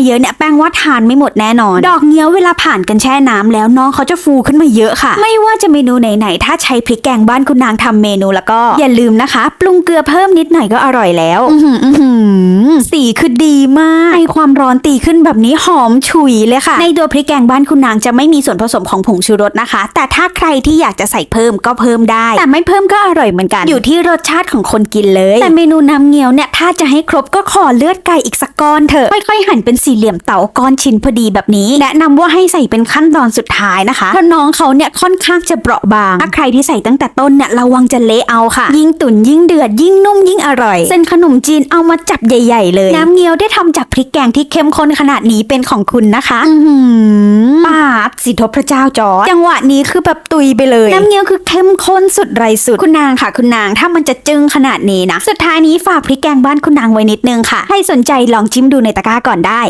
มาเยอะเนี่ยแป้งว่าทานไม่หมดแน่นอน ดอกเงี้ยวเวลาผ่านกันแช่น้ำแล้วน้องเขาจะฟูขึ้นมาเยอะค่ะ ไม่ว่าจะเมนูไหนๆถ้าใช้พริกแกงบ้านคุณนางทำเมนูแล้วก็ อย่าลืมนะคะ ปรุงเกลือเพิ่มนิดหน่อยก็อร่อยแล้วอือหืออื้อหือสีคือดีมากให้ความร้อนตีขึ้นแบบนี้หอมฉุยเลยค่ะ ในตัวพริกแกงบ้านคุณนางจะไม่มีส่วนผสมของผงชูรสนะคะ แต่ถ้าใครที่อยากจะใส่เพิ่มก็เพิ่มได้ แต่ไม่เพิ่มก็อร่อยเหมือนกัน อยู่ที่รสชาติของคนกินเลย แต่เมนูน้ำเงี้ยวเนี่ยถ้าจะให้ครบก็ขอเลือดไก่อีกสักก้อนเถอะค่อยๆหั่นเป็นสี่เหลี่ยมเต๋าก้อนชิ้นพอดีแบบนี้ แนะนำว่าให้ใส่เป็นขั้นตอนสุดท้ายนะคะเพราะน้องเขาเนี่ยค่อนข้างจะเปราะบาง ถ้าใครที่ใส่ตั้งแต่ต้นเนี่ยระวังจะเละเอาค่ะ ยิ่งตุ๋นยิ่งเดือดยิ่งนุ่มยิ่งอร่อย เส้นขนมจีนเอามาจับใหญ่ ๆ เลย น้ำเงี้ยวได้ทำจากพริกแกงที่เข้มข้นขนาดนี้เป็นของคุณนะคะอือหือปาดสิทบพระเจ้าจอร์จจังหวะนี้คือแบบตุยไปเลย น้ำเงี้ยวคือเข้มข้นสุดไรสุดคุณนางค่ะ คุณนางถ้ามันจะจึ้งขนาดนี้นะ สุดท้ายนี้ฝากพริกแกงบ้านคุณนางไว้นิดนึงค่ะ ให้สนใจลองชิมดูในตะกร้าก่อนได้